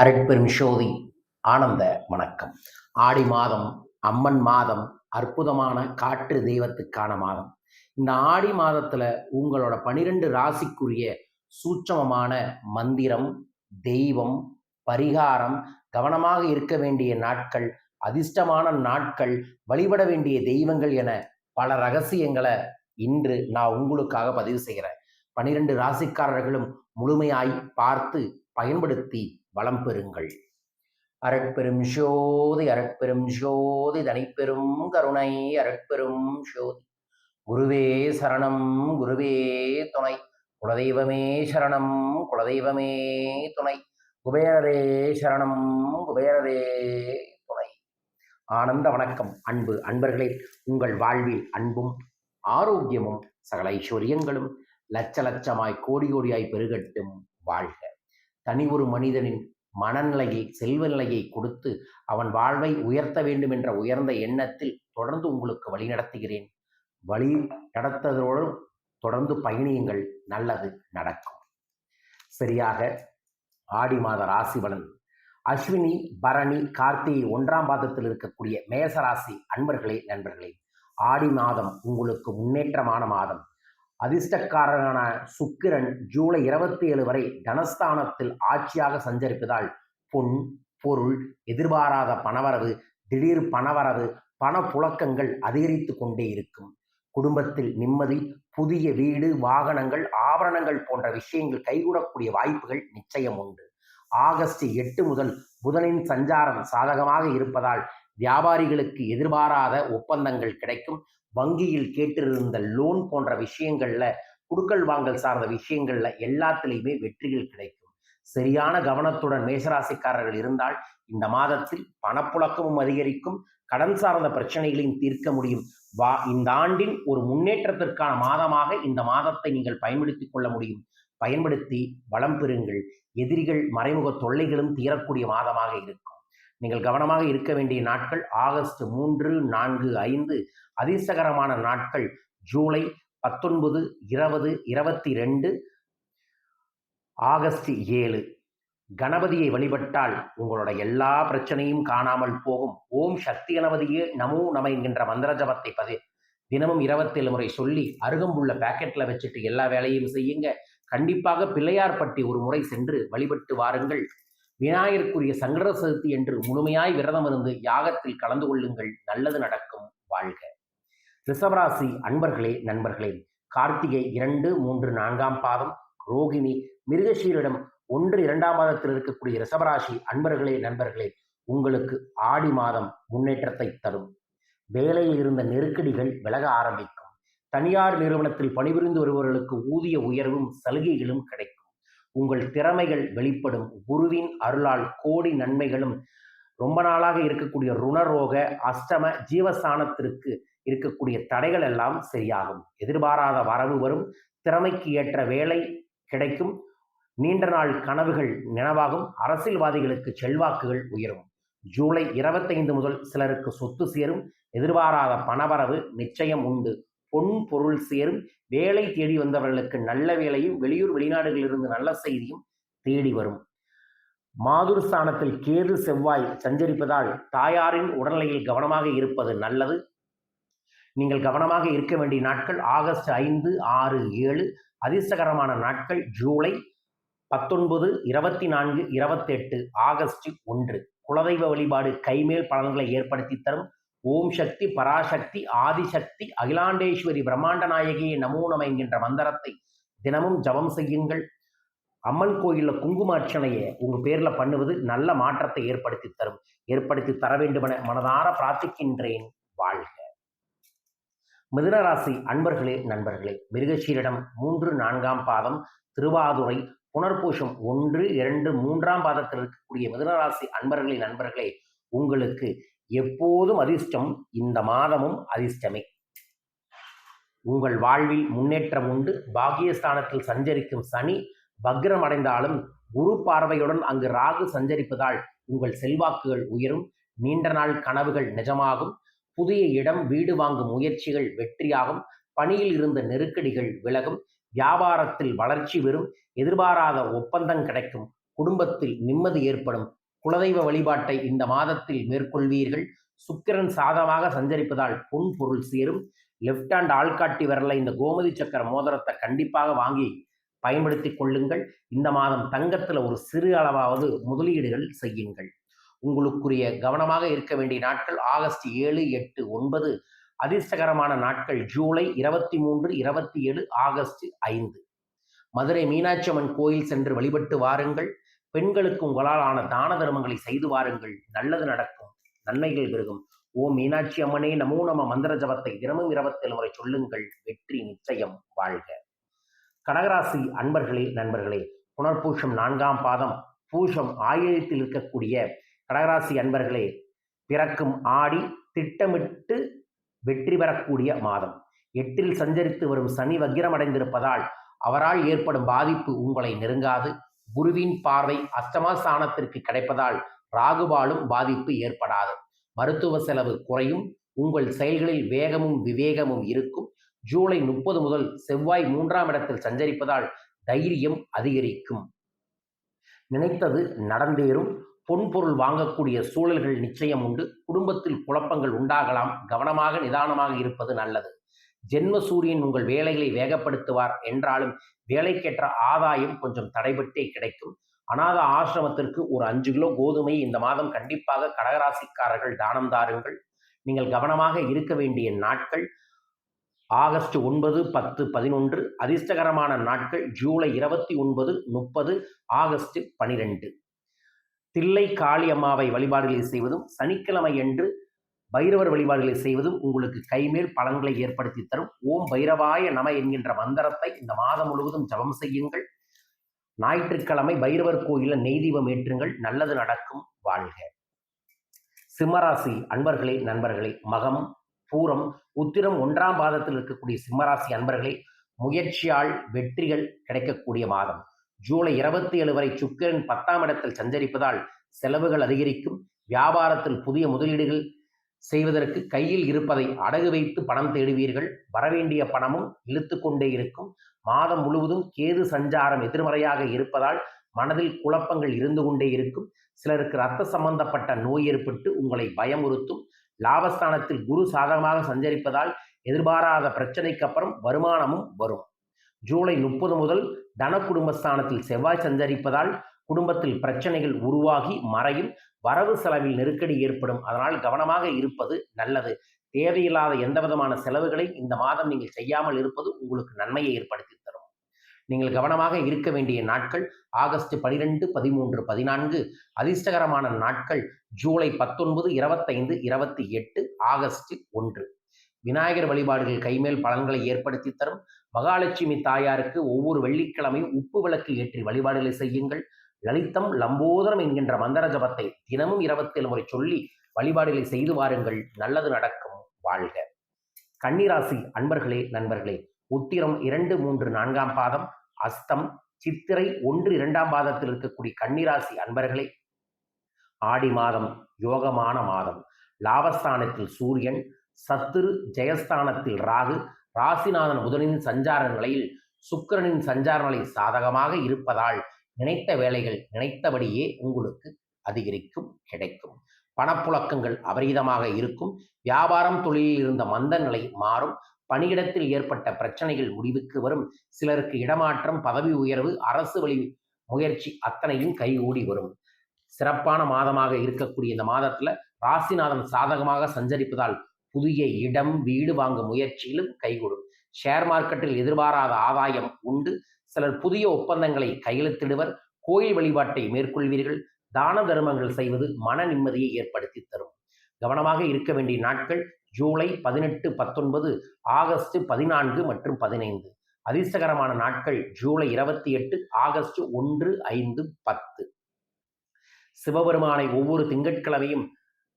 அருட்பெரும் சோதி ஆனந்த வணக்கம். ஆடி மாதம் அம்மன் மாதம் அற்புதமான காற்று தெய்வத்துக்கான மாதம். இந்த ஆடி மாதத்துல உங்களோட பனிரெண்டு ராசிக்குரிய சூட்சமமான மந்திரம் தெய்வம் பரிகாரம் கவனமாக இருக்க வேண்டிய நாட்கள் அதிர்ஷ்டமான நாட்கள் வழிபட வேண்டிய தெய்வங்கள் என பல ரகசியங்களை இன்று நான் உங்களுக்காக பதிவு செய்கிறேன். பனிரெண்டு ராசிக்காரர்களும் முழுமையாய் பார்த்து பயன்படுத்தி வளம் பெறுங்கள். அரட்பெரும் ஷோதி அரட்பெரும் ஷோதி தனிப்பெரும் கருணை அரட்பெரும் ஷோதி குருவே சரணம் குருவே துணை. குலதெய்வமே சரணம் குலதெய்வமே துணை. குபேரரே சரணம் குபேரரே துணை. ஆனந்த வணக்கம் அன்பு அன்பர்களே. உங்கள் வாழ்வில் அன்பும் ஆரோக்கியமும் சகல ஐஸ்வர்யங்களும் லட்ச லட்சமாய் கோடி கோடியாய் பெருகட்டும் வாழ்க. தனி ஒரு மனிதனின் மனநிலையை செல்வ நிலையை கொடுத்து அவன் வாழ்வை உயர்த்த வேண்டும் என்ற உயர்ந்த எண்ணத்தில் தொடர்ந்து உங்களுக்கு வழி நடத்துகிறேன். வழி நடத்ததோடு தொடர்ந்து பயணியுங்கள். நல்லது நடக்கும். சரியாக ஆடி மாத ராசி பலன். அஸ்வினி பரணி கார்த்திகை ஒன்றாம் பாதத்தில் இருக்கக்கூடிய மேசராசி அன்பர்களே நண்பர்களே ஆடி மாதம் உங்களுக்கு முன்னேற்றமான மாதம். அதிர்ஷ்டக்காரனான சுக்கிரன் ஜூலை இருபத்தி ஏழு வரை தனஸ்தானத்தில் ஆட்சியாக சஞ்சரிப்பதால் பொன் பொருள் எதிர்பாராத பணவரவு திடீர் பணவரவு பண புழக்கங்கள் அதிகரித்து கொண்டே இருக்கும். குடும்பத்தில் நிம்மதி புதிய வீடு வாகனங்கள் ஆபரணங்கள் போன்ற விஷயங்கள் கைகூடக்கூடிய வாய்ப்புகள் நிச்சயம் உண்டு. ஆகஸ்ட் எட்டு முதல் புதனின் சஞ்சாரம் சாதகமாக இருப்பதால் வியாபாரிகளுக்கு எதிர்பாராத ஒப்பந்தங்கள் கிடைக்கும். வங்கியில் கேட்டிருந்த லோன் போன்ற விஷயங்கள்ல குடுக்கல் வாங்கல் சார்ந்த விஷயங்கள்ல எல்லாத்திலையுமே வெற்றிகள் கிடைக்கும். சரியான கவனத்துடன் மேசராசிக்காரர்கள் இருந்தால் இந்த மாதத்தில் பணப்புழக்கமும் அதிகரிக்கும். கடன் சார்ந்த பிரச்சனைகளையும் தீர்க்க முடியும். வா இந்த ஆண்டின் ஒரு முன்னேற்றத்திற்கான மாதமாக இந்த மாதத்தை நீங்கள் பயன்படுத்திக் கொள்ள முடியும். பயன்படுத்தி வளம் பெறுங்கள். எதிரிகள் மறைமுக தொல்லைகளும் தீரக்கூடிய மாதமாக இருக்கும். நீங்கள் கவனமாக இருக்க வேண்டிய நாட்கள் ஆகஸ்ட் மூன்று நான்கு ஐந்து. அதிர்ஷ்டகரமான நாட்கள் ஜூலை பத்தொன்பது இருபது இருபத்தி ரெண்டு ஆகஸ்ட் ஏழு. கணபதியை வழிபட்டால் உங்களோட எல்லா பிரச்சனையும் காணாமல் போகும். ஓம் சக்தி கணபதியே நமோ நம என்கின்ற மந்திர ஜபத்தை பதி தினமும் இருபத்தேழு முறை சொல்லி அருகம்புள்ள பாக்கெட்டில் வச்சுட்டு எல்லா வேலையும் செய்யுங்க. கண்டிப்பாக பிள்ளையார்பட்டி ஒரு முறை சென்று வழிபட்டு வாருங்கள். விநாயகருக்குரிய சங்கட சதுர்த்தி என்று முழுமையாய் விரதம் இருந்து யாகத்தில் கலந்து கொள்ளுங்கள். நல்லது நடக்கும். வாழ்க. ரிஷபராசி அன்பர்களே நண்பர்களே கார்த்திகை இரண்டு மூன்று நான்காம் பாதம் ரோகிணி மிருகஷீரிடம் ஒன்று இரண்டாம் மாதத்தில் இருக்கக்கூடிய ரிஷபராசி அன்பர்களே நண்பர்களே உங்களுக்கு ஆடி மாதம் முன்னேற்றத்தை தரும். வேலையில் இருந்த நெருக்கடிகள் விலக ஆரம்பிக்கும். தனியார் நிறுவனத்தில் பணிபுரிந்து வருபவர்களுக்கு ஊதிய உயர்வும் சலுகைகளும் கிடைக்கும். உங்கள் திறமைகள் வெளிப்படும். குருவின் அருளால் கோடி நன்மைகளும் ரொம்ப நாளாக இருக்கக்கூடிய ருணரோக அஷ்டம ஜீவஸ்தானத்திற்கு இருக்கக்கூடிய தடைகள் எல்லாம் சரியாகும். எதிர்பாராத வரவு வரும். திறமைக்கு ஏற்ற வேலை கிடைக்கும். நீண்ட நாள் கனவுகள் நினைவாகும். அரசியல்வாதிகளுக்கு செல்வாக்குகள் உயரும். ஜூலை இருபத்தைந்து முதல் சிலருக்கு சொத்து சேரும். எதிர்பாராத பணவரவு நிச்சயம் உண்டு. பொன் பொருள் சேரும். வேலை தேடி வந்தவர்களுக்கு நல்ல வேலையும் வெளியூர் வெளிநாடுகளிலிருந்து நல்ல செய்தியும் தேடி வரும். மாதுர் ஸ்தானத்தில் கேது செவ்வாய் சஞ்சரிப்பதால் தாயாரின் உடல்நிலையில் கவனமாக இருப்பது நல்லது. நீங்கள் கவனமாக இருக்க வேண்டிய நாட்கள் ஆகஸ்ட் ஐந்து ஆறு ஏழு. அதிர்ஷ்டகரமான நாட்கள் ஜூலை பத்தொன்பது இருபத்தி நான்கு இருபத்தெட்டு ஆகஸ்ட் ஒன்று. குலதெய்வ வழிபாடு கைமேல் பலன்களை ஏற்படுத்தி தரும். ஓம் சக்தி பராசக்தி ஆதிசக்தி அகிலாண்டேஸ்வரி பிரம்மாண்ட நாயகியை நமோ நம என்கின்ற மந்திரத்தை தினமும் ஜபம் செய்யுங்கள். அம்மன் கோயிலில் குங்கும அர்ச்சனையை உங்கள் பேரில் பண்ணுவது நல்ல மாற்றத்தை ஏற்படுத்தி தரும். ஏற்படுத்தி தர வேண்டுமென மனதார பிரார்த்திக்கின்றேன். வாழ்க. மிதுனராசி அன்பர்களே நண்பர்களே மிருகஷீரிடம் மூன்று நான்காம் பாதம் திருவாதுரை புனர்பூஷம் ஒன்று இரண்டு மூன்றாம் பாதத்தில் இருக்கக்கூடிய மிதுனராசி அன்பர்களே நண்பர்களே உங்களுக்கு எப்போதும் அதிர்ஷ்டம் இந்த மாதமும் அதிர்ஷ்டமே. உங்கள் வாழ்வில் முன்னேற்றம் உண்டு. பாகியஸ்தானத்தில் சஞ்சரிக்கும் சனி பக்ரம் அடைந்தாலும் குரு பார்வையுடன் அங்கு ராகு சஞ்சரிப்பதால் உங்கள் செல்வாக்குகள் உயரும். நீண்ட நாள் கனவுகள் நிஜமாகும். புதிய இடம் வீடு வாங்கும் முயற்சிகள் வெற்றியாகும். பணியில் இருந்த நெருக்கடிகள் விலகும். வியாபாரத்தில் வளர்ச்சி பெறும். எதிர்பாராத ஒப்பந்தம் கிடைக்கும். குடும்பத்தில் நிம்மதி ஏற்படும். குலதெய்வ வழிபாட்டை இந்த மாதத்தில் மேற்கொள்வீர்கள். சுக்கிரன் சாதமாக சஞ்சரிப்பதால் பொன் பொருள் சேரும். லெஃப்ட் ஹேண்ட் ஆள்காட்டி விரல இந்த கோமதி சக்கர மோதிரத்தை கண்டிப்பாக வாங்கி பயன்படுத்தி கொள்ளுங்கள். இந்த மாதம் தங்கத்தில் ஒரு சிறு அளவாவது முதலீடுகள் செய்யுங்கள். உங்களுக்குரிய கவனமாக இருக்க வேண்டிய நாட்கள் ஆகஸ்ட் ஏழு எட்டு ஒன்பது. அதிர்ஷ்டகரமான நாட்கள் ஜூலை இருபத்தி மூன்று இருபத்தி ஏழு ஆகஸ்ட் ஐந்து. மதுரை மீனாட்சி அம்மன் கோயில் சென்று வழிபட்டு வாருங்கள். பெண்களுக்கு உங்களால் ஆன தான தர்மங்களை செய்து வாருங்கள். நல்லது நடக்கும். நன்மைகள் பெருகும். ஓ மீனாட்சி அம்மனே நமோ நம மந்திர ஜபத்தை தினமும் இருபத்தேழு முறை சொல்லுங்கள். வெற்றி நிச்சயம் வாழ்க. கடகராசி அன்பர்களே நண்பர்களே புனர்பூஷம் நான்காம் பாதம் பூஷம் ஆயிரத்தில் இருக்கக்கூடிய கடகராசி அன்பர்களே பிறக்கும் ஆடி திட்டமிட்டு வெற்றி பெறக்கூடிய மாதம். எட்டில் சஞ்சரித்து வரும் சனி வக்கிரம் அடைந்திருப்பதால் அவரால் ஏற்படும் பாதிப்பு உங்களை நெருங்காது. குருவின் பார்வை அஷ்டமஸ்தானத்திற்கு கிடைப்பதால் ராகுபாலும் பாதிப்பு ஏற்படாது. மருத்துவ செலவு குறையும். உங்கள் செயல்களில் வேகமும் விவேகமும் இருக்கும். ஜூலை முப்பது முதல் செவ்வாய் மூன்றாம் இடத்தில் சஞ்சரிப்பதால் தைரியம் அதிகரிக்கும். நினைத்தது நடந்தேறும். பொன்பொருள் வாங்கக்கூடிய சூழல்கள் நிச்சயம் உண்டு. குடும்பத்தில் குழப்பங்கள் உண்டாகலாம். கவனமாக நிதானமாக இருப்பது நல்லது. ஜென்ம சூரியன் உங்கள் வேலைகளை வேகப்படுத்துவார் என்றாலும் வேலைக்கேற்ற ஆதாயம் கொஞ்சம் தடைபட்டே கிடைக்கும். அநாத ஆசிரமத்திற்கு ஒரு அஞ்சு கிலோ கோதுமை இந்த மாதம் கண்டிப்பாக கடகராசிக்காரர்கள் தானம் தாருங்கள். நீங்கள் கவனமாக இருக்க வேண்டிய நாட்கள் ஆகஸ்ட் ஒன்பது பத்து பதினொன்று அதிர்ஷ்டகரமான நாட்கள் ஜூலை இருபத்தி ஒன்பது முப்பது ஆகஸ்ட் பனிரெண்டு. தில்லை காளி அம்மாவை வழிபாடுகளை செய்வதும் சனிக்கிழமை என்று பைரவர் வழிபாடுகளை செய்வதும் உங்களுக்கு கைமேல் பலன்களை ஏற்படுத்தி தரும். ஓம் பைரவாய நம என்கின்ற மந்திரத்தை இந்த மாதம் முழுவதும் ஜபம் செய்யுங்கள். ஞாயிற்றுக்கிழமை பைரவர் கோயிலில் நெய் தீபம் ஏற்றுங்கள். நல்லது நடக்கும் வாழ்க. சிம்மராசி அன்பர்களே நண்பர்களே மகம் பூரம் உத்திரம் ஒன்றாம் பாதத்தில் இருக்கக்கூடிய சிம்மராசி அன்பர்களே முயற்சியால் வெற்றிகள் கிடைக்கக்கூடிய மாதம். ஜூலை இருபத்தி ஏழு வரை சுக்கிரன் பத்தாம் இடத்தில் சஞ்சரிப்பதால் செலவுகள் அதிகரிக்கும். வியாபாரத்தில் புதிய முதலீடுகள் செய்வதற்கு கையில் இருப்பதை அடகு வைத்து பணம் தேடுவீர்கள். வரவேண்டிய பணமும் இழுத்து கொண்டே இருக்கும். மாதம் முழுவதும் கேது சஞ்சாரம் எதிர்மறையாக இருப்பதால் மனதில் குழப்பங்கள் இருந்து கொண்டே இருக்கும். சிலருக்கு ரத்த சம்பந்தப்பட்ட நோய் ஏற்பட்டு உங்களை பயமுறுத்தும். லாபஸ்தானத்தில் குரு சாதகமாக சஞ்சரிப்பதால் எதிர்பாராத பிரச்சனைக்கு அப்புறம் வருமானமும் வரும். ஜூலை முப்பது முதல் தன குடும்பஸ்தானத்தில் செவ்வாய் சஞ்சரிப்பதால் குடும்பத்தில் பிரச்சனைகள் உருவாகி மறையும் வரவு செலவில் நெருக்கடி ஏற்படும். அதனால் கவனமாக இருப்பது நல்லது. தேவையில்லாத எந்த விதமான செலவுகளை இந்த மாதம் நீங்கள் செய்யாமல் இருப்பது உங்களுக்கு நன்மையை ஏற்படுத்தி தரும். நீங்கள் கவனமாக இருக்க வேண்டிய நாட்கள் ஆகஸ்ட் பனிரெண்டு பதிமூன்று பதினான்கு அதிர்ஷ்டகரமான நாட்கள் ஜூலை பத்தொன்பது இருபத்தைந்து இருபத்தி எட்டு ஆகஸ்ட் ஒன்று. விநாயகர் வழிபாடுகள் கைமேல் பலன்களை ஏற்படுத்தி தரும். மகாலட்சுமி தாயாருக்கு ஒவ்வொரு வெள்ளிக்கிழமையும் உப்பு விளக்கு ஏற்றி வழிபாடுகளை செய்யுங்கள். லலிதம் லம்போதரம் என்கின்ற மந்திர ஜபத்தை தினமும் இருபத்தேழு முறை சொல்லி வழிபாடுகளை செய்து வாருங்கள். நல்லது நடக்கும் வாழ்க. கன்னிராசி அன்பர்களே நண்பர்களே உத்திரம் இரண்டு மூன்று நான்காம் பாதம் அஸ்தம் சித்திரை ஒன்று இரண்டாம் பாதத்தில் இருக்கக்கூடிய கன்னிராசி அன்பர்களே ஆடி மாதம் யோகமான மாதம். லாபஸ்தானத்தில் சூரியன் சத்துரு ஜெயஸ்தானத்தில் ராகு ராசிநாதன் புதனின் சஞ்சார நிலையில் சுக்கரனின் சஞ்சார நிலை சாதகமாக இருப்பதால் நினைத்த வேலைகள் நினைத்தபடியே உங்களுக்கு அதிகரிக்கும் கிடைக்கும். பணப்புழக்கங்கள் அபரீதமாக இருக்கும். வியாபாரம் தொழிலில் இருந்த மந்த நிலை மாறும். பணியிடத்தில் ஏற்பட்ட பிரச்சனைகள் முடிவுக்கு வரும். சிலருக்கு இடமாற்றம் பதவி உயர்வு அரசு வழி முயற்சி அத்தனையும் கைகூடி வரும். சிறப்பான மாதமாக இருக்கக்கூடிய இந்த மாதத்துல ராசிநாதன் சாதகமாக சஞ்சரிப்பதால் புதிய இடம் வீடு வாங்க முயற்சியிலும் கைகூடும். ஷேர் மார்க்கெட்டில் எதிர்பாராத ஆதாயம் உண்டு. சிலர் புதிய ஒப்பந்தங்களை கையெழுத்திடுவர். கோயில் வழிபாட்டை மேற்கொள்வீர்கள். தான தர்மங்கள் செய்வது மன நிம்மதியை ஏற்படுத்தி தரும். கவனமாக இருக்க வேண்டிய நாட்கள் ஜூலை பதினெட்டு பத்தொன்பது ஆகஸ்ட் பதினான்கு மற்றும் பதினைந்து. அதிர்ஷ்டகரமான நாட்கள் ஜூலை இருபத்தி எட்டு ஆகஸ்ட் ஒன்று ஐந்து பத்து. சிவபெருமானை ஒவ்வொரு திங்கட்கிழமையும்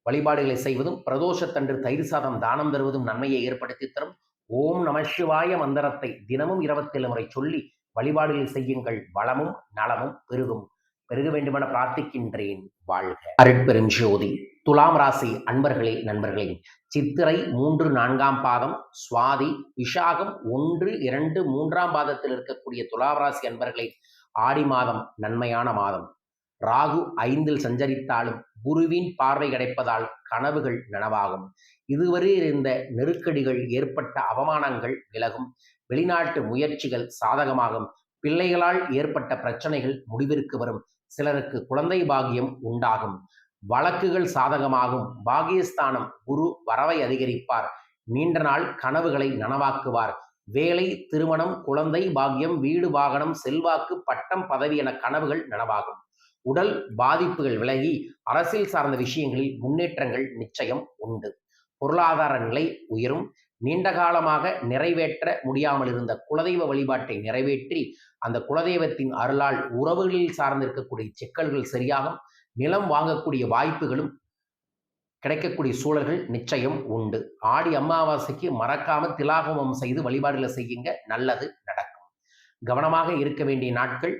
வழிபாடுகளை செய்வதும் பிரதோஷத்தன்று தயிர் சாதம் தானம் தருவதும் நன்மையை ஏற்படுத்தி தரும். ஓம் நம சிவாய மந்திரத்தை தினமும் இருபத்தேழு முறை சொல்லி வழிபாடுகள் செய்யுங்கள். வளமும் நலமும் பெருகும். பெருக வேண்டுமென பிரார்த்திக்கின்றேன் வாழ்க. அருட்பெரும் ஜோதி. துலாம் ராசி அன்பர்களே நண்பர்களே. சித்திரை மூன்று நான்காம் பாதம் சுவாதி விஷாகம் ஒன்று இரண்டு மூன்றாம் பாதத்தில் இருக்கக்கூடிய துலாம் ராசி அன்பர்களே ஆடி மாதம் நன்மையான மாதம். ராகு ஐந்தில் சஞ்சரித்தாலும் குருவின் பார்வை கிடைப்பதால் கனவுகள் நனவாகும். இதுவரை இருந்த நெருக்கடிகள் ஏற்பட்ட அவமானங்கள் விலகும். வெளிநாட்டு முயற்சிகள் சாதகமாகும். பிள்ளைகளால் ஏற்பட்ட பிரச்சனைகள் முடிவிற்கு வரும். சிலருக்கு குழந்தை பாகியம் உண்டாகும். வழக்குகள் சாதகமாகும். பாகியஸ்தானம் குரு வரவை அதிகரிப்பார். நீண்ட நாள் கனவுகளை நனவாக்குவார். வேலை திருமணம் குழந்தை பாக்கியம் வீடு வாகனம் செல்வாக்கு பட்டம் பதவி என கனவுகள் நனவாகும். உடல் பாதிப்புகள் விலகி அரசியல் சார்ந்த விஷயங்களில் முன்னேற்றங்கள் நிச்சயம் உண்டு. பொருளாதார நிலை உயரும். நீண்ட காலமாக நிறைவேற்ற முடியாமல் இருந்த குலதெய்வ வழிபாட்டை நிறைவேற்றி அந்த குலதெய்வத்தின் அருளால் உறவுகளில் சார்ந்திருக்கக்கூடிய சிக்கல்கள் சரியாகும். நிலம் வாங்கக்கூடிய வாய்ப்புகளும் கிடைக்கக்கூடிய சூழல்கள் நிச்சயம் உண்டு. ஆடி அமாவாசைக்கு மறக்காம திலாகமம் செய்து வழிபாடுகளை செய்யுங்க. நல்லது நடக்கும். கவனமாக இருக்க வேண்டிய நாட்கள்.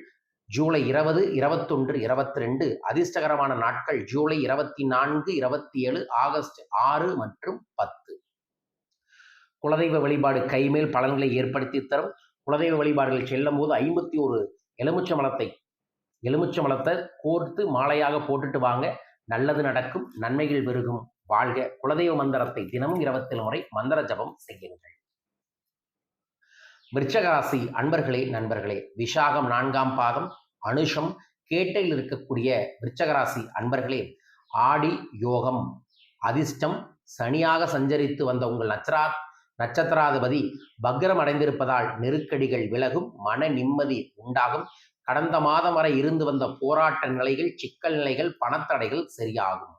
ஜூலை இருபது இருபத்தொன்று இருபத்தி ரெண்டு அதிர்ஷ்டகரமான நாட்கள் ஜூலை இருபத்தி நான்கு இருபத்தி ஏழு ஆகஸ்ட் ஆறு மற்றும் பத்து. குலதெய்வ வழிபாடு கைமேல் பலன்களை ஏற்படுத்தி தரும். குலதெய்வ வழிபாடுகள் செல்லும் போது ஐம்பத்தி ஒரு எலுமிச்ச மலத்தை எலுமிச்ச மலத்தை கோர்த்து மாலையாக போட்டுட்டு வாங்க. நல்லது நடக்கும் நன்மைகள் பெருகும் வாழ்க குலதெய்வ மந்திரத்தை தினமும் இருபத்தி முறை மந்திர ஜபம் செய்யுங்கள். விருச்சகராசி அன்பர்களே நண்பர்களே விசாகம் நான்காம் பாதம் அனுஷம் கேட்டையில் இருக்கக்கூடிய விருச்சகராசி அன்பர்களே ஆடி யோகம் அதிர்ஷ்டம் சனியாக சஞ்சரித்து வந்த உங்கள் நச்சரா நட்சத்திராதிபதி பக்ரம் அடைந்திருப்பதால் நெருக்கடிகள் விலகும் மன நிம்மதி உண்டாகும். கடந்த மாதம் வரை இருந்து வந்த போராட்ட நிலைகள் சிக்கல் நிலைகள் பணத்தடைகள் சரியாகும்.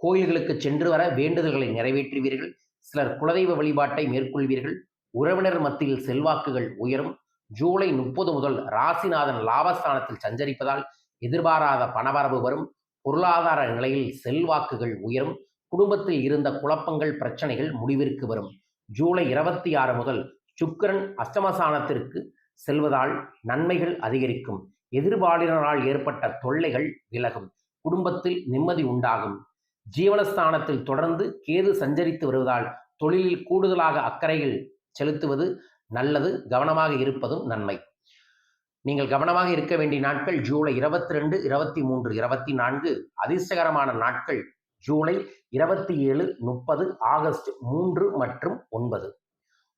கோயில்களுக்கு சென்று வர வேண்டுதல்களை நிறைவேற்றுவீர்கள். சிலர் குலதெய்வ வழிபாட்டை மேற்கொள்வீர்கள். உறவினர் மத்தியில் செல்வாக்குகள் உயரும். ஜூலை முப்பது முதல் ராசிநாதன் லாபஸ்தானத்தில் சஞ்சரிப்பதால் எதிர்பாராத பணவரவு வரும். பொருளாதார நிலையில் செல்வாக்குகள் உயரும். குடும்பத்தில் இருந்த குழப்பங்கள் பிரச்சனைகள் முடிவிற்கு வரும். ஜூலை இருபத்தி ஆறு முதல் சுக்கரன் அஷ்டமசானத்திற்கு செல்வதால் நன்மைகள் அதிகரிக்கும். எதிர்பாலினரால் ஏற்பட்ட தொல்லைகள் விலகும். குடும்பத்தில் நிம்மதி உண்டாகும். ஜீவனஸ்தானத்தில் தொடர்ந்து கேது சஞ்சரித்து வருவதால் தொழிலில் கூடுதலாக அக்கறைகள் செலுத்துவது நல்லது கவனமாக இருப்பதும் நன்மை. நீங்கள் கவனமாக இருக்க வேண்டிய நாட்கள் ஜூலை இருபத்தி ரெண்டு இருபத்தி மூன்று இருபத்தி நான்கு அதிர்ஷ்டகரமான நாட்கள் ஜூலை இருபத்தி ஏழு முப்பது ஆகஸ்ட் மூன்று மற்றும் ஒன்பது.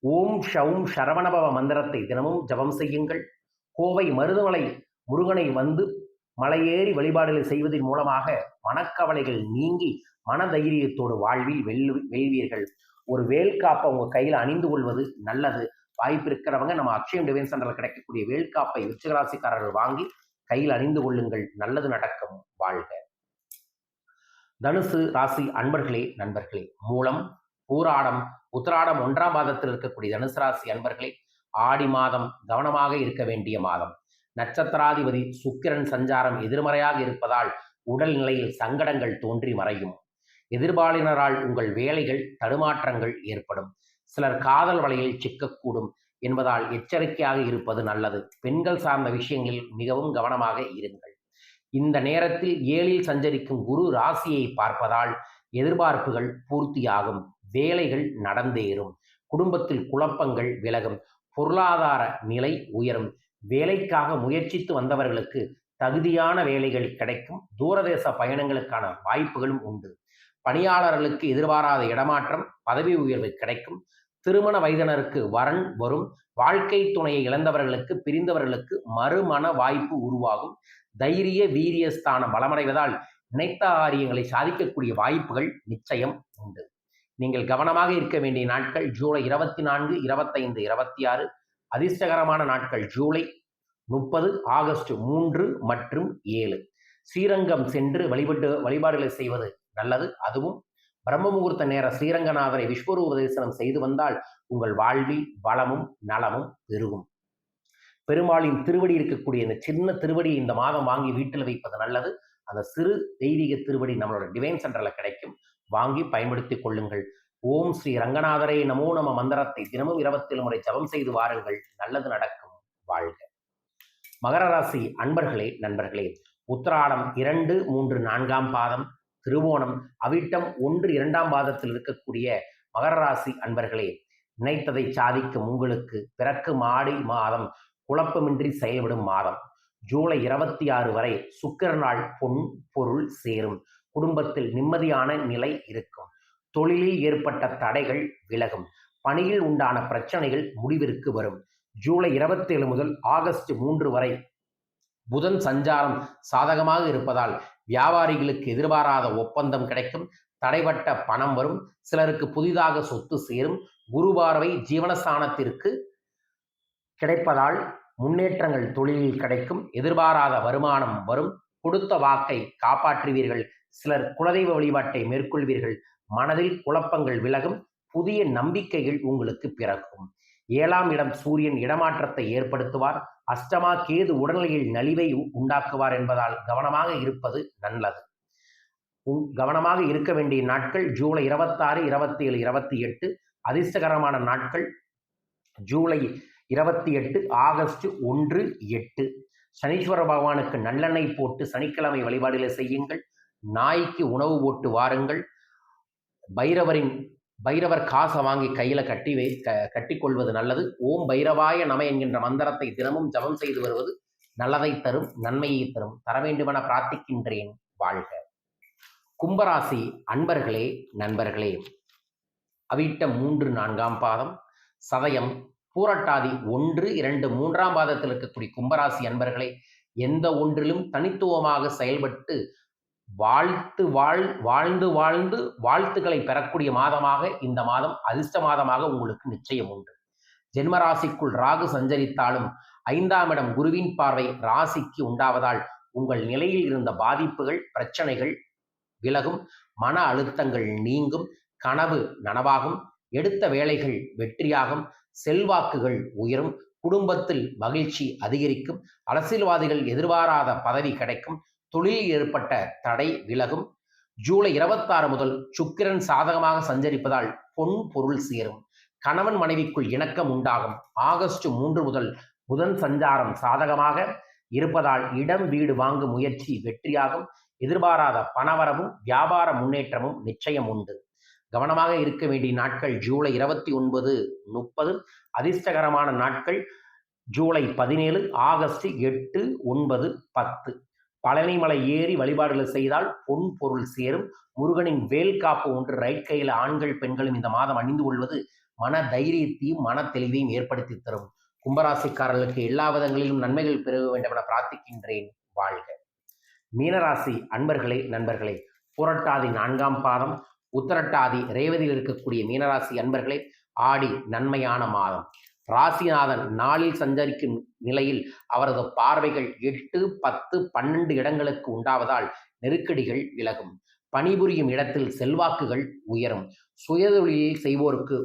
ஓம் ஷவும் சரவணபவ மந்திரத்தை தினமும் ஜபம் செய்யுங்கள். கோவை மருதமலை முருகனை வந்து மலையேறி வழிபாடுகளை செய்வதன் மூலமாக மனக்கவலைகள் நீங்கி மனதைரியத்தோடு வாழ்வில் வெல்லு வெல்வீர்கள். ஒரு வேல்காப்பை உங்கள் கையில் அணிந்து கொள்வது நல்லது. வாய்ப்பு இருக்கிறவங்க நம்ம அக்ஷயம் டிவைன் சென்டரில் கிடைக்கக்கூடிய வேல்காப்பை உச்சகராசிக்காரர்கள் வாங்கி கையில் அணிந்து கொள்ளுங்கள். நல்லது நடக்கும். வாழ்க. தனுசு ராசி அன்பர்களே நண்பர்களே மூலம் பூராடம் உத்திராடம் ஒன்றாம் மாதத்தில் இருக்கக்கூடிய தனுசு ராசி அன்பர்களே ஆடி மாதம் கவனமாக இருக்க வேண்டிய மாதம். நட்சத்திராதிபதி சுக்கிரன் சஞ்சாரம் எதிர்மறையாக இருப்பதால் உடல் நிலையில் சங்கடங்கள் தோன்றி மறையும். எதிர்பாலினரால் உங்கள் வேலைகள் தடுமாற்றங்கள் ஏற்படும். சிலர் காதல் வலையில் சிக்கக்கூடும் என்பதால் எச்சரிக்கையாக இருப்பது நல்லது. பெண்கள் சார்ந்த விஷயங்களில் மிகவும் கவனமாக இருங்கள். இந்த நேரத்தில் ஏழில் சஞ்சரிக்கும் குரு ராசியை பார்ப்பதால் எதிர்பார்ப்புகள் பூர்த்தியாகும். வேலைகள் நடந்தேறும். குடும்பத்தில் குழப்பங்கள் விலகும். பொருளாதார நிலை உயரும். வேலைக்காக முயற்சித்து வந்தவர்களுக்கு தகுதியான வேலைகள் கிடைக்கும். தூரதேச பயணங்களுக்கான வாய்ப்புகளும் உண்டு. பணியாளர்களுக்கு எதிர்பாராத இடமாற்றம் பதவி உயர்வு கிடைக்கும். திருமண வயதினருக்கு வரன் வரும். வாழ்க்கை துணையை இழந்தவர்களுக்கு பிரிந்தவர்களுக்கு மறுமண வாய்ப்பு உருவாகும். தைரிய வீரியஸ்தானம் பலமடைவதால் நினைத்த காரியங்களை சாதிக்கக்கூடிய வாய்ப்புகள் நிச்சயம் உண்டு. நீங்கள் கவனமாக இருக்க வேண்டிய நாட்கள் ஜூலை இருபத்தி நான்கு இருபத்தைந்து இருபத்தி ஆறு. அதிர்ஷ்டகரமான நாட்கள் ஜூலை முப்பது ஆகஸ்ட் மூன்று மற்றும் ஏழு. ஸ்ரீரங்கம் சென்று வழிபட்டு வழிபாடுகளை செய்வது நல்லது. அதுவும் பிரம்ம முகூர்த்த நேர ஸ்ரீரங்கநாதரை விஸ்வரூப தரிசனம் செய்து வந்தால் உங்கள் வாழ்வில் வளமும் நலமும் பெருகும். பெருமாளின் திருவடி இருக்கக்கூடிய இந்த சின்ன திருவடி இந்த மாதம் வாங்கி வீட்டில் வைப்பது நல்லது. அந்த சிறு தெய்வீக திருவடி நம்மளோட டிவைன் சென்டரில் கிடைக்கும். வாங்கி பயன்படுத்தி கொள்ளுங்கள். ஓம் ஸ்ரீ ரங்கநாதரே நமோ நம மந்திரத்தை தினமும் இருபத்தேழு முறை ஜபம் செய்து வாருங்கள். நல்லது நடக்கும். வாழ்க. மகர ராசி அன்பர்களே நண்பர்களே உத்திராடம் இரண்டு மூன்று நான்காம் பாதம். திருவோணம் அவிட்டம் ஒன்று இரண்டாம் பாதத்தில் இருக்கக்கூடிய மகர ராசி அன்பர்களே நினைத்ததை சாதிக்கும் உங்களுக்கு பிறக்கு மாடி மாதம் குழப்பமின்றி செயல்படும் மாதம். ஜூலை இருபத்தி ஆறு வரை சுக்கிரநாள் பொன் பொருள் சேரும். குடும்பத்தில் நிம்மதியான நிலை இருக்கும். தொழிலில் ஏற்பட்ட தடைகள் விலகும். பணியில் உண்டான பிரச்சனைகள் முடிவிற்கு வரும். ஜூலை இருபத்தேழு முதல் ஆகஸ்ட் மூன்று வரை புதன் சஞ்சாரம் சாதகமாக இருப்பதால் வியாபாரிகளுக்கு எதிர்பாராத ஒப்பந்தம் கிடைக்கும். தடைபட்ட பணம் வரும். சிலருக்கு புதிதாக சொத்து சேரும். குரு பார்வை ஜீவனஸ்தானத்திற்கு கிடைப்பதால் முன்னேற்றங்கள் தொழிலில் கிடைக்கும். எதிர்பாராத வருமானம் வரும். கொடுத்த வாக்கை காப்பாற்றுவீர்கள். சிலர் குலதெய்வ வழிபாட்டை மேற்கொள்வீர்கள். மனதில் குழப்பங்கள் விலகும். புதிய நம்பிக்கைகள் உங்களுக்கு பிறக்கும். ஏழாம் இடம் சூரியன் இடமாற்றத்தை ஏற்படுத்துவார். அஷ்டமா கேது உடல்நிலையில் நலிவை உண்டாக்குவார் என்பதால் கவனமாக இருப்பது நல்லது. கவனமாக இருக்க வேண்டிய நாட்கள் ஜூலை இருபத்தாறு இருபத்தி ஏழு இருபத்தி எட்டு அதிர்ஷ்டகரமான நாட்கள் ஜூலை இருபத்தி எட்டு ஆகஸ்ட் ஒன்று எட்டு. சனீஸ்வர பகவானுக்கு நல்லெண்ணெய் போட்டு சனிக்கிழமை வழிபாடுகளை செய்யுங்கள். நாய்க்கு உணவு போட்டு வாருங்கள். பைரவரின் பைரவர் காசை வாங்கி கையில் கட்டி வை க கட்டிக்கொள்வது நல்லது. ஓம் பைரவாய நம என்கின்ற மந்திரத்தை தினமும் ஜபம் செய்து வருவது நல்லதை தரும் நன்மையை தரும். தர வேண்டுமென பிரார்த்திக்கின்றேன் வாழ்க. கும்பராசி அன்பர்களே நண்பர்களே அவிட்ட மூன்று நான்காம் பாதம் சதயம் பூரட்டாதி ஒன்று இரண்டு மூன்றாம் பாதத்தில் இருக்கக்கூடிய கும்பராசி அன்பர்களே எந்த ஒன்றிலும் தனித்துவமாக செயல்பட்டு வாழ்த்து வாழ் வாழ்ந்து வாழ்ந்து வாழ்த்துக்களை பெறக்கூடிய மாதமாக இந்த மாதம் அதிர்ஷ்ட மாதமாக உங்களுக்கு நிச்சயம் உண்டு. ஜென்மராசிக்குள் ராகு சஞ்சரித்தாலும் ஐந்தாம் இடம் குருவின் பார்வை ராசிக்கு உண்டாவதால் உங்கள் நிலையில் இருந்த பாதிப்புகள் பிரச்சனைகள் விலகும் மன அழுத்தங்கள் நீங்கும் கனவு நனவாகும் எடுத்த வேலைகள் வெற்றியாகும் செல்வாக்குகள் உயரும் குடும்பத்தில் மகிழ்ச்சி அதிகரிக்கும் அரசியல்வாதிகள் எதிர்பாராத பதவி கிடைக்கும் தொழிலில் ஏற்பட்ட தடை விலகும். ஜூலை இருபத்தாறு முதல் சுக்கிரன் சாதகமாக சஞ்சரிப்பதால் பொன் பொருள் சேரும். கணவன் மனைவிக்குள் இணக்கம் உண்டாகும். ஆகஸ்ட் மூன்று முதல் புதன் சஞ்சாரம் சாதகமாக இருப்பதால் இடம் வீடு வாங்கும் முயற்சி வெற்றியாகும். எதிர்பாராத பணவரவும் வியாபார முன்னேற்றமும் நிச்சயம் உண்டு. கவனமாக இருக்க வேண்டிய நாட்கள் ஜூலை இருபத்தி ஒன்பது முப்பது. அதிர்ஷ்டகரமான நாட்கள் ஜூலை பதினேழு ஆகஸ்ட் எட்டு ஒன்பது பத்து. பழனிமலை ஏறி வழிபாடுகள் செய்தால் பொன் பொருள் சேரும். முருகனின் வேல் காப்பு ஒன்று ரைட் கையில் ஆண்கள் பெண்களும் இந்த மாதம் அணிந்து கொள்வது மன தைரியத்தையும் மன தெளிவையும் ஏற்படுத்தி தரும். கும்பராசிக்காரர்களுக்கு எல்லா விதங்களிலும் நன்மைகள் பெருக வேண்டும் என பிரார்த்திக்கின்றேன். வாழ்க. மீனராசி அன்பர்களே நண்பர்களே புரட்டாதி நான்காம் பாதம் உத்தரட்டாதி ரேவதியில் இருக்கக்கூடிய மீனராசி அன்பர்களே ஆடி நன்மையான மாதம். ராசிநாதன் நாளில் சஞ்சரிக்கும் நிலையில் அவரது பார்வைகள் எட்டு பத்து பன்னெண்டு இடங்களுக்கு உண்டாவதால் நெருக்கடிகள் விலகும். பணிபுரியும் இடத்தில் செல்வாக்குகள் உயரும். சுயதொழிலில் செய்வோருக்கு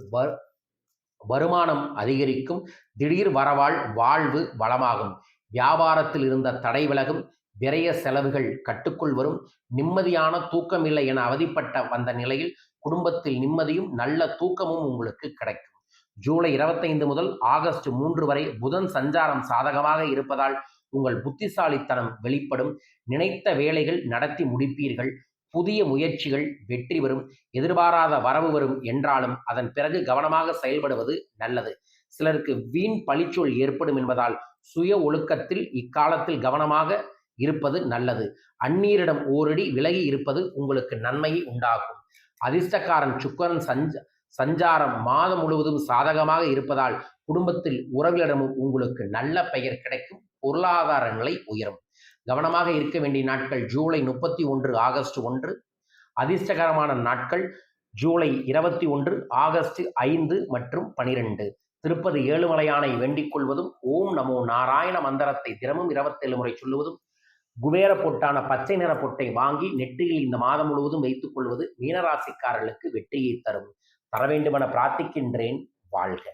வருமானம் அதிகரிக்கும். திடீர் வரவால் வாழ்வு வளமாகும். வியாபாரத்தில் இருந்த தடை விலகும். விரைய செலவுகள் கட்டுக்குள் வரும். நிம்மதியான தூக்கமில்லை என அவதிப்பட்ட வந்த நிலையில் குடும்பத்தில் நிம்மதியும் நல்ல தூக்கமும் உங்களுக்கு கிடைக்கும். ஜூலை இருபத்தைந்து முதல் ஆகஸ்ட் மூன்று வரை புதன் சஞ்சாரம் சாதகமாக இருப்பதால் உங்கள் புத்திசாலித்தனம் வெளிப்படும். நினைத்த வேலைகள் நடத்தி முடிப்பீர்கள். புதிய முயற்சிகள் வெற்றி வரும் எதிர்பாராத வரவு வரும் என்றாலும் அதன் பிறகு கவனமாக செயல்படுவது நல்லது. சிலருக்கு வீண் பழிச்சொல் ஏற்படும் என்பதால் சுய ஒழுக்கத்தில் இக்காலத்தில் கவனமாக இருப்பது நல்லது. அந்நீரிடம் ஓரடி விலகி இருப்பது உங்களுக்கு நன்மையை உண்டாக்கும். அதிர்ஷ்டக்காரன் சுக்கரன் சஞ்ச சஞ்சாரம் மாதம் முழுவதும் சாதகமாக இருப்பதால் குடும்பத்தில் உறவினரிடமும் உங்களுக்கு நல்ல பெயர் கிடைக்கும். பொருளாதார நிலை உயரும். கவனமாக இருக்க வேண்டிய நாட்கள் ஜூலை முப்பத்தி ஒன்று ஆகஸ்ட் ஒன்று. அதிர்ஷ்டகரமான நாட்கள் ஜூலை இருபத்தி ஒன்று ஆகஸ்ட் ஐந்து மற்றும் பனிரெண்டு. திருப்பதி ஏழுமலையானை வேண்டிக் கொள்வதும் ஓம் நமோ நாராயண மந்திரத்தை தினமும் இருபத்தேழு முறை சொல்லுவதும் குபேர பொட்டான பச்சை நிற பொட்டை வாங்கி நெற்றியில் இந்த மாதம் முழுவதும் வைத்துக் கொள்வது மீனராசிக்காரர்களுக்கு வெற்றியை தரும். தர வேண்டுமென பிரார்த்திக்கின்றேன் வாழ்க.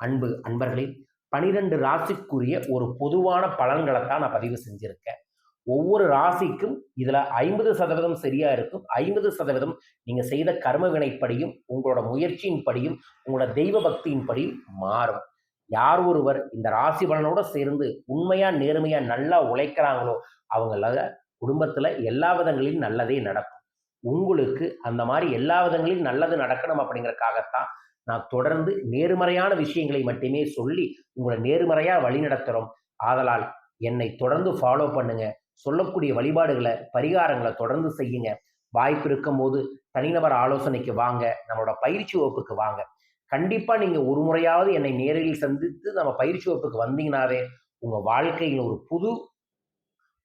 அன்பு அன்பர்களே பனிரெண்டு ராசிக்குரிய ஒரு பொதுவான பலன்களை தான் நான் பதிவு செஞ்சுருக்கேன். ஒவ்வொரு ராசிக்கும் இதில் ஐம்பது சதவீதம் சரியாக இருக்கும். ஐம்பது சதவீதம் நீங்கள் செய்த கர்ம வினைப்படியும் உங்களோட முயற்சியின் படியும் உங்களோட தெய்வ பக்தியின் படியும் மாறும். யார் ஒருவர் இந்த ராசி பலனோட சேர்ந்து உண்மையாக நேர்மையாக நல்லா உழைக்கிறாங்களோ அவங்கள குடும்பத்தில் எல்லா விதங்களிலும் நல்லதே நடக்கும். உங்களுக்கு அந்த மாதிரி எல்லா விதங்களிலும் நல்லது நடக்கணும் அப்படிங்கறக்காகத்தான் நான் தொடர்ந்து நேர்மறையான விஷயங்களை மட்டுமே சொல்லி உங்களை நேர்மறையாக வழி நடத்துகிறோம் ஆதலால் என்னை தொடர்ந்து ஃபாலோ பண்ணுங்க. சொல்லக்கூடிய வழிபாடுகளை பரிகாரங்களை தொடர்ந்து செய்யுங்க. வாய்ப்பு இருக்கும் போது தனிநபர் ஆலோசனைக்கு வாங்க. நம்மளோட பயிற்சி வகுப்புக்கு வாங்க. கண்டிப்பா நீங்க ஒரு முறையாவது என்னை நேரில் சந்தித்து நம்ம பயிற்சி வகுப்புக்கு வந்தீங்கனாவே உங்க வாழ்க்கையில் ஒரு புது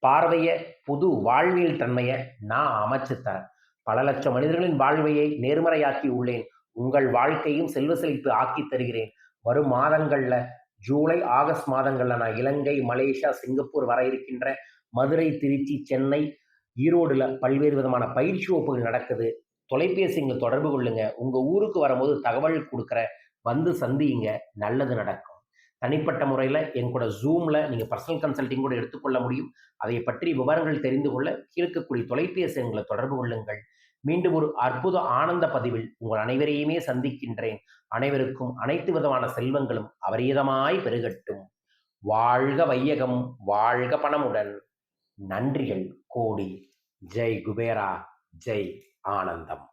பார்வைய புது வாழ்வியல் தன்மையை நான் அமைச்சு தரேன். பல லட்சம் மனிதர்களின் வாழ்வையை நேர்மறையாக்கி உள்ளேன். உங்கள் வாழ்க்கையும் செல்வ செழிப்பு ஆக்கி தருகிறேன். வரும் மாதங்கள்ல ஜூலை ஆகஸ்ட் மாதங்கள்ல நான் இலங்கை மலேசியா சிங்கப்பூர் வர இருக்கின்ற மதுரை திருச்சி சென்னை ஈரோடுல பல்வேறு விதமான பயிற்சி வகுப்புகள் நடக்குது. தொலைபேசிங்களை தொடர்பு கொள்ளுங்க. உங்க ஊருக்கு வரும்போது தகவல் கொடுக்குற வந்து சந்தியுங்க. நல்லது நடக்கும். தனிப்பட்ட முறையில் என் கூட ஜூமில் நீங்கள் பர்சனல் கன்சல்டிங் கூட எடுத்துக்கொள்ள முடியும். அதை பற்றி விவரங்கள் தெரிந்து கொள்ள இருக்கக்கூடிய தொலைபேசி எங்களை தொடர்பு கொள்ளுங்கள். மீண்டும் ஒரு அற்புத ஆனந்த பதிவில் உங்கள் அனைவரையுமே சந்திக்கின்றேன். அனைவருக்கும் அனைத்து விதமான செல்வங்களும் அபரீதமாய் பெருகட்டும். வாழ்க வையகம் வாழ்க பணமுடன். நன்றிகள் கோடி. ஜெய் குபேரா ஜெய் ஆனந்தம்.